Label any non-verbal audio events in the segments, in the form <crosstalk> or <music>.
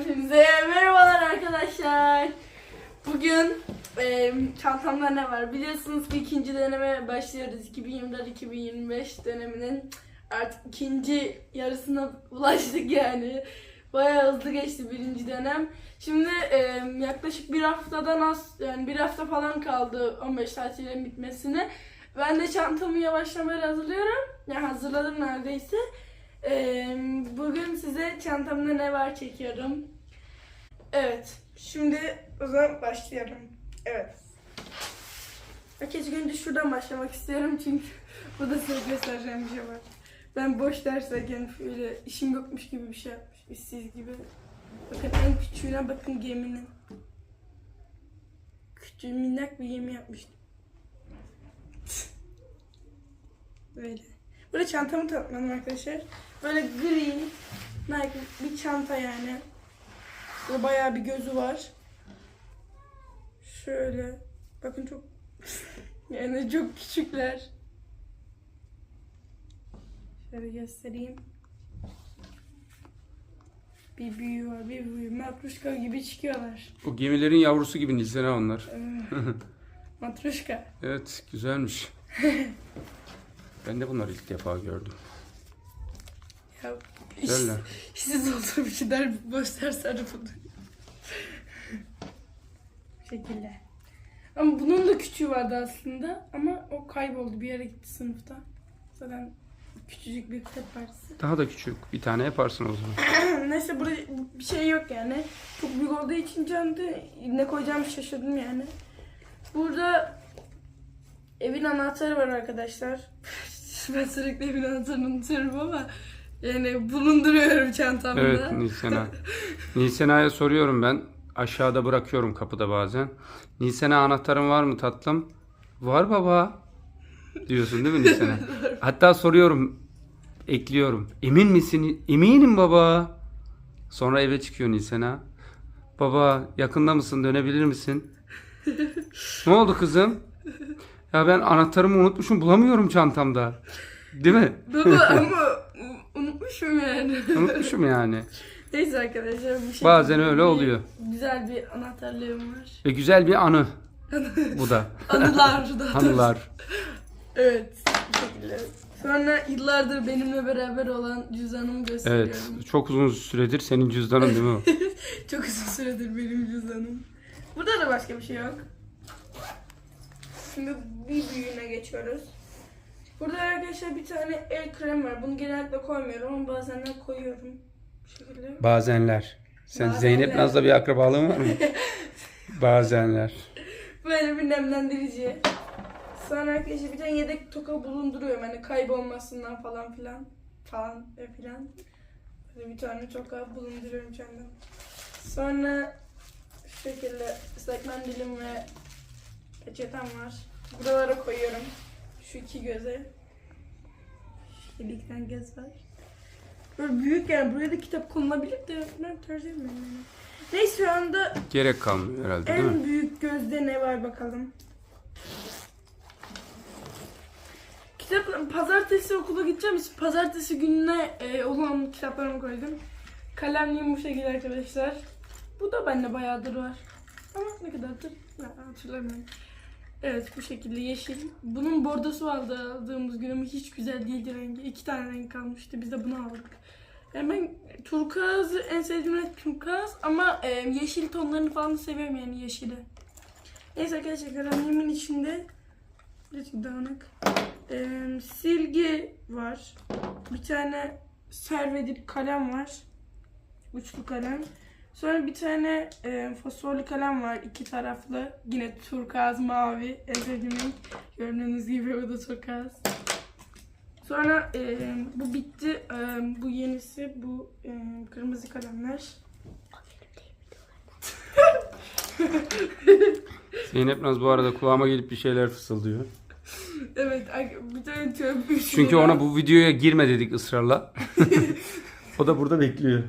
Hepinize merhabalar arkadaşlar. Bugün e, çantamda ne var? Biliyorsunuz ki ikinci deneme başlıyoruz. 2024-2025 döneminin artık ikinci yarısına ulaştık yani. Bayağı hızlı geçti birinci dönem. Şimdi e, yaklaşık bir haftadan az yani bir hafta falan kaldı 15 tatilin bitmesine. Ben de çantamı yavaşlamaya hazırlıyorum. Yani hazırladım neredeyse. Ee, bugün size çantamda ne var çekiyorum. Evet. Şimdi o zaman başlayalım. Evet. Herkes önce şuradan başlamak istiyorum çünkü <laughs> burada size göstereceğim bir şey var. Ben boş dersleyken böyle işim yokmuş gibi bir şey yapmış. işsiz gibi. Bakın en küçüğüne bakın geminin. Küçüğü minnak bir gemi yapmıştım. <laughs> Böyle. Böyle çantamı tanıtmadım arkadaşlar. Böyle gri, Nike bir çanta yani. Böyle bayağı bir gözü var. Şöyle. Bakın çok <laughs> yani çok küçükler. Şöyle göstereyim. Bir büyüğü var, bir büyüğü. Matruşka gibi çıkıyorlar. O gemilerin yavrusu gibi Nilsena onlar. <laughs> Matruşka. Evet güzelmiş. <laughs> ben de bunları ilk defa gördüm. Ya, Güzeller. İşsiz olduğum için der, boş ders arabada. Bu şekilde. Ama bunun da küçüğü vardı aslında. Ama o kayboldu. Bir yere gitti sınıfta. Zaten küçücük bir set parçası. Daha da küçük. Bir tane yaparsın o zaman. <clears throat> Neyse burada bir şey yok yani. Çok büyük olduğu için candı. Ne koyacağımı şaşırdım yani. Burada evin anahtarı var arkadaşlar. <laughs> ben sürekli evin anahtarını unutuyorum ama yani bulunduruyorum çantamda. Evet Nilsena. <laughs> Nilsena'ya soruyorum ben. Aşağıda bırakıyorum kapıda bazen. Nilsena anahtarın var mı tatlım? Var baba. Diyorsun değil mi Nilsena? <laughs> Hatta soruyorum. Ekliyorum. Emin misin? Eminim baba. Sonra eve çıkıyor Nilsena. Baba yakında mısın? Dönebilir misin? <laughs> ne oldu kızım? Ya ben anahtarımı unutmuşum bulamıyorum çantamda. Değil mi? Baba ama unutmuşum yani. <laughs> Unutmuşum yani. Neyse arkadaşlar bu şekilde Bazen öyle oluyor. Güzel bir anahtarlığım var. Ve güzel bir anı. <laughs> Bu da. Anılar da. <laughs> Anılar. Evet bu şekilde. Sonra yıllardır benimle beraber olan cüzdanımı gösteriyorum. Evet. Çok uzun süredir senin cüzdanın değil mi o? Çok uzun süredir benim cüzdanım. Burada da başka bir şey yok. Şimdi bir büyüğüne geçiyoruz. Burada arkadaşlar bir tane el krem var. Bunu genellikle koymuyorum ama bazen de koyuyorum. Bu şekilde. Bazenler. Sen Bazenler. Zeynep Naz'la bir akrabalığın var mı? <laughs> Bazenler. Böyle bir nemlendirici. Sonra arkadaşlar bir tane yedek toka bulunduruyorum. Hani kaybolmasından falan filan. Falan ve filan. Böyle bir tane toka bulunduruyorum kendim. Sonra şu şekilde ıslak mendilim ve peçetem var. Buralara koyuyorum. Şu iki göze. Şu iki tane göz var. Böyle büyük yani buraya da kitap konulabilir de ben tercih etmiyorum yani. Neyse şu anda Gerek kalmıyor herhalde değil mi? en büyük gözde ne var bakalım. Kitap pazartesi okula gideceğim için pazartesi gününe e, olan kitaplarımı koydum. Kalemliğim bu şekilde arkadaşlar. Bu da bende bayağıdır var. Ama ne kadardır? Ya, hatırlamıyorum. Evet bu şekilde yeşil. Bunun bordosu vardı aldığımız gün ama hiç güzel değildi rengi. İki tane renk kalmıştı. Biz de bunu aldık. Ben turkuaz en sevdiğim renk turkuaz ama e, yeşil tonlarını falan seviyorum yani yeşili. Neyse arkadaşlar kalemimin içinde birazcık dağınık. E, silgi var. Bir tane servedip kalem var. Uçlu kalem. Sonra bir tane e, fosforlu kalem var iki taraflı. Yine turkuaz mavi. En sevdiğim renk. Gördüğünüz gibi o da turkuaz. Sonra e, bu bitti. E, bu yenisi. Bu e, kırmızı kalemler. Zeynep Naz bu arada kulağıma gelip bir şeyler fısıldıyor. Evet bir tane üç Çünkü ona bu videoya girme dedik ısrarla. <laughs> o da burada bekliyor.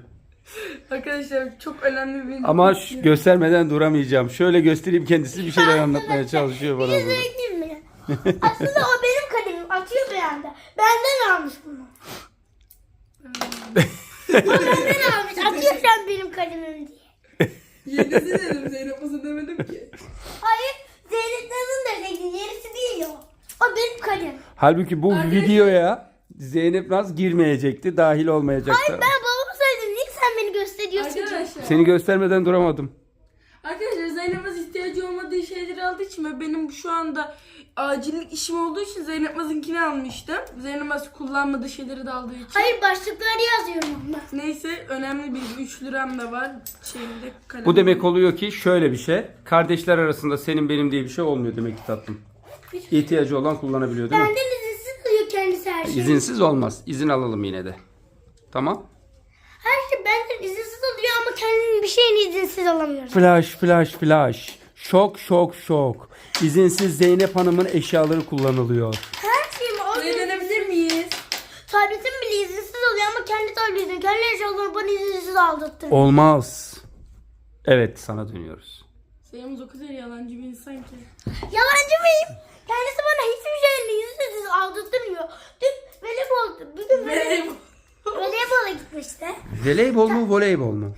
Arkadaşlar çok önemli bir... Ama göstermeden duramayacağım. Şöyle göstereyim kendisi bir şeyler anlatmaya çalışıyor bana burada. Mi? Aslında o benim kalemim. Atıyor bir anda. Benden almış bunu. o benden almış. Atıyor sen benim kalemim diye. Yenisi dedim Zeynep Uzun demedim ki. Hayır Zeynep Naz'ın da dediğin yerisi değil o. O benim kalem. Halbuki bu Arkadaşlar- videoya Zeynep Naz girmeyecekti, dahil olmayacaktı. Hayır ben sen Arkadaşlar. Seni göstermeden duramadım. Arkadaşlar Zeynep Naz ihtiyacı olmadığı şeyleri aldığı için ve benim şu anda acillik işim olduğu için Zeynep Naz'ınkini almıştım. Zeynep Naz kullanmadığı şeyleri de aldığı için. Hayır başlıkları yazıyorum onda. Neyse önemli bir 3 liram da var şeyimde. Bu demek oluyor ki şöyle bir şey. Kardeşler arasında senin benim diye bir şey olmuyor demek ki tatlım. İhtiyacı olan kullanabiliyor değil mi? Benden izinsiz alıyor kendisi her şeyi. İzinsiz olmaz. İzin alalım yine de. Tamam. Her şey benden izinsiz kendinin bir şeyini izinsiz alamıyorum. Flash, flash, flash. Şok, şok, şok. İzinsiz Zeynep Hanım'ın eşyaları kullanılıyor. Her şeyimi Buraya alıyor. dönebilir miyiz? Tabletim bile izinsiz alıyor ama kendi tabletini, kendi eşyalarını bana izinsiz aldırttırıyor. Olmaz. Evet, sana dönüyoruz. Zeynep o kadar yalancı bir insan ki. Yalancı mıyım? Kendisi bana hiçbir şeyini izinsiz aldırtmıyor. Dün voleybol, bugün voleybol, voleybola gitmişti. Voleybol mu, voleybol mu?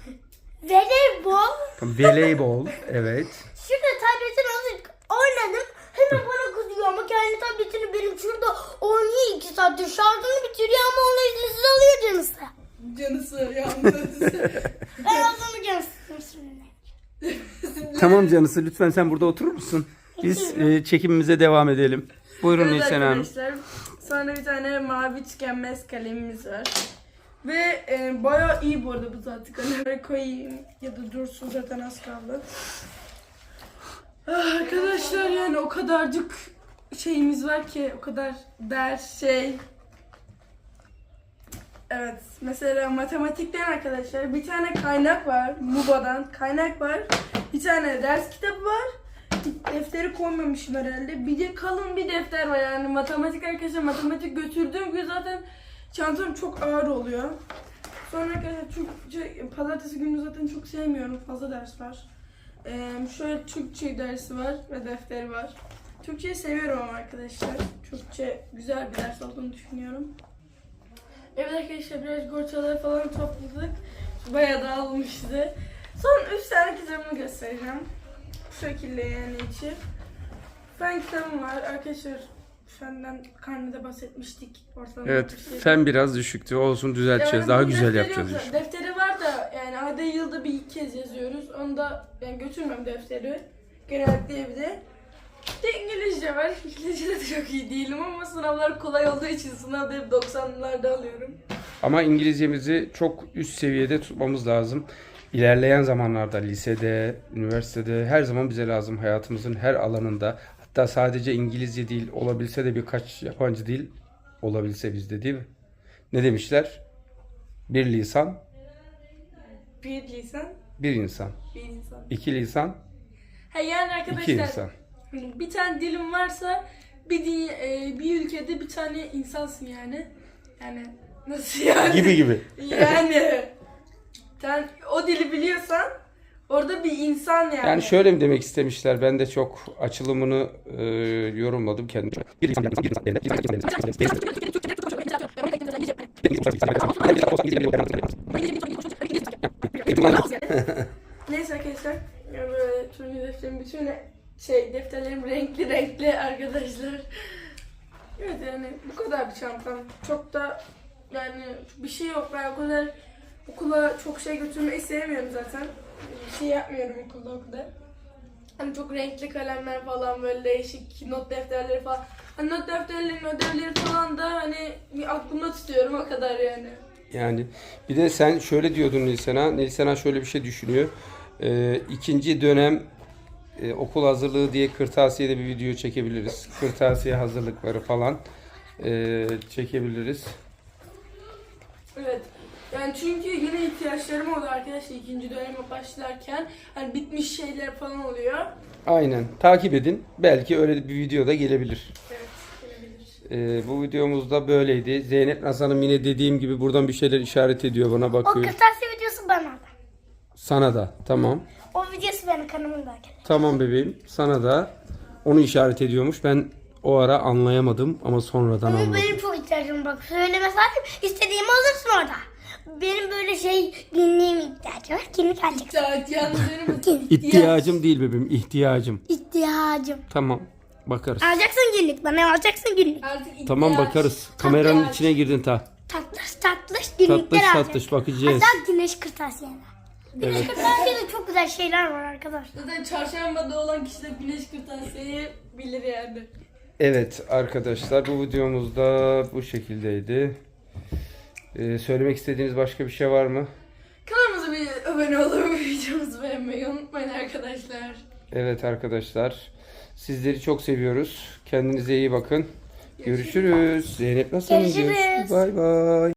Voleybol. Voleybol, evet. Şurada tabletini alıp oynadım. Hemen bana kızıyor ama kendi tabletini benim şurada oynuyor iki saattir. Şarjını bitiriyor ama onu izinsiz alıyor canısı. Canısı yalnız. <laughs> Ben ablamı canısıyım şimdi. Tamam canısı, lütfen sen burada oturur musun? Biz e, çekimimize devam edelim. Buyurun Evet Nisan Hanım. arkadaşlar. Sonra bir tane mavi tükenmez kalemimiz var. Ve e, bayağı iyi bu arada bu zaten. Böyle koyayım ya da dursun zaten az kaldı. Ah, arkadaşlar yani o kadarcık şeyimiz var ki o kadar ders şey. Evet mesela matematikten arkadaşlar bir tane kaynak var MUBA'dan kaynak var. Bir tane ders kitabı var. Defteri koymamışım herhalde. Bir de kalın bir defter var yani matematik arkadaşlar matematik götürdüğüm gün zaten çantam çok ağır oluyor. Sonra arkadaşlar Türkçe, pazartesi günü zaten çok sevmiyorum fazla ders var. Ee, şöyle Türkçe dersi var ve defteri var. Türkçeyi seviyorum ama arkadaşlar. Türkçe güzel bir ders olduğunu düşünüyorum. Evet arkadaşlar biraz gorçaları falan topladık. Bayağı dağılmıştı. Son 3 tane kitabımı göstereceğim. Bu şekilde yani içi. Fen kitabım var. Arkadaşlar fenden karnede bahsetmiştik. Ortalama Evet, bir şey. fen biraz düşüktü. Olsun düzelteceğiz. Yani Daha bunun güzel defteri yapacağız yok. iş. Defteri var da yani ayda yılda bir iki kez yazıyoruz. Onu da ben götürmem defteri. Genellikle evde. Bir de İngilizce var. <laughs> İngilizce'de de çok iyi değilim ama sınavlar kolay olduğu için sınavda hep 90'larda alıyorum. Ama İngilizcemizi çok üst seviyede tutmamız lazım. İlerleyen zamanlarda lisede, üniversitede her zaman bize lazım hayatımızın her alanında. Hatta sadece İngilizce değil olabilse de birkaç yabancı dil olabilse bizde değil mi? Ne demişler? Bir lisan, Bir lisan, bir insan. bir insan. İki lisan, Ha yani iki arkadaşlar insan. hani bir tane dilim varsa bir di- e, bir ülkede bir tane insansın yani. Yani nasıl yani? Gibi gibi. Yani sen o dili biliyorsan orada bir insan yani. Yani şöyle mi demek istemişler? Ben de çok açılımını e, yorumladım kendim. Bir insan, bir insan, bir insan, bir insan, bir insan, bir insan, bir insan, Neyse arkadaşlar. Böyle turuncu defterim bütün şey defterlerim renkli renkli arkadaşlar. Evet yani bu kadar bir çantam. Çok da yani bir şey yok. Ben o kadar okula çok şey götürmeyi sevmiyorum zaten. Bir şey yapmıyorum okulda o kadar. Hani çok renkli kalemler falan böyle değişik not defterleri falan. Hani not defterlerinin ödevleri falan da hani aklımda tutuyorum o kadar yani. Yani bir de sen şöyle diyordun Nilsen'a. Nilsen'a şöyle bir şey düşünüyor. Ee, ikinci dönem e, okul hazırlığı diye kırtasiyede bir video çekebiliriz. Kırtasiye hazırlıkları falan e, çekebiliriz. Evet. Yani çünkü yine ihtiyaçlarım oluyor arkadaşlar ikinci döneme başlarken. Hani bitmiş şeyler falan oluyor. Aynen. Takip edin. Belki öyle bir video da gelebilir. Evet. gelebilir. Ee, bu videomuzda böyleydi. Zeynep Nazan'ım yine dediğim gibi buradan bir şeyler işaret ediyor bana O bakıyor. kırtasiye videosu bana da. Sana da. Tamam. O videosu benim kanalımdayken. Tamam bebeğim. Sana da onu işaret ediyormuş. Ben o ara anlayamadım ama sonradan Ama anladım. benim çok ihtiyacım bak. Söyleme sahip istediğimi alırsın orada. Benim böyle şey dinleyeyim ihtiyacım ihtiyacı var. Günlük alacaksın. Benim <laughs> İhtiyacım değil bebeğim, ihtiyacım. İhtiyacım. Tamam, bakarız. Alacaksın günlük. Bana alacaksın günlük. Artık ihtiyaç. Tamam bakarız. Kameranın İhtiyaç. içine girdin ta. Tatlış tatlış günlükler Tatlış alacaksın. tatlış bakacağız. Hatta güneş kırtasiyeler. Güneş Evet. kırtasiyede çok güzel şeyler var arkadaşlar. Zaten çarşambada olan kişi de güneş kırtasiyeyi bilir yani. Evet arkadaşlar bu videomuz da bu şekildeydi. Ee, söylemek istediğiniz başka bir şey var mı? Kanalımıza bir abone olup <laughs> videomuzu beğenmeyi unutmayın arkadaşlar. Evet arkadaşlar. Sizleri çok seviyoruz. Kendinize iyi bakın. Görüşürüz. Zeynep nasıl Görüşürüz. Bay bay.